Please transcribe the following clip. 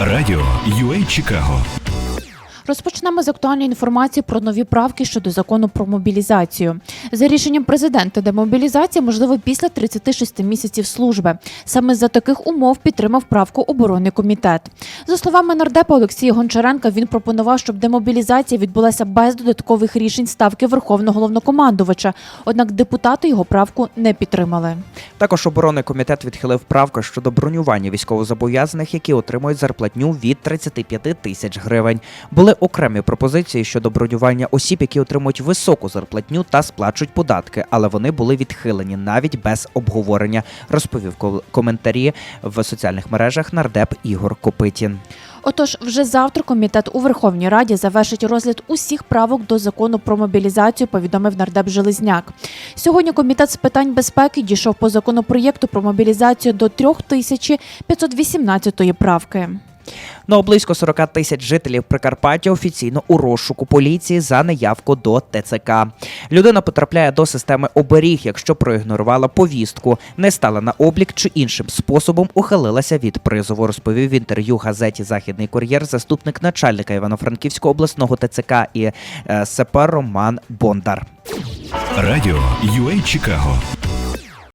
Радіо UA Чикаго Розпочнемо з актуальної інформації про нові правки щодо закону про мобілізацію. За рішенням президента, демобілізація можлива після 36 місяців служби. Саме за таких умов підтримав правку оборонний комітет. За словами нардепа Олексія Гончаренка, він пропонував, щоб демобілізація відбулася без додаткових рішень ставки Верховного головнокомандувача. Однак депутати його правку не підтримали. Також оборонний комітет відхилив правку щодо бронювання військовозобов'язаних, які отримують зарплатню від 35 тисяч гривень. Були окремі пропозиції щодо бронювання осіб, які отримують високу зарплатню та сплачують податки, але вони були відхилені навіть без обговорення, розповів ко- коментарі в соціальних мережах нардеп Ігор Копитін. Отож, вже завтра комітет у Верховній Раді завершить розгляд усіх правок до закону про мобілізацію, повідомив нардеп Железняк. Сьогодні комітет з питань безпеки дійшов по законопроєкту про мобілізацію до 3518 правки. Ну, близько 40 тисяч жителів Прикарпаття офіційно у розшуку поліції за неявку до ТЦК. Людина потрапляє до системи оберіг, якщо проігнорувала повістку, не стала на облік чи іншим способом ухилилася від призову. Розповів в інтерв'ю газеті Західний кур'єр заступник начальника Івано-Франківського обласного ТЦК і е, СП Роман Бондар. Радіо UA Чикаго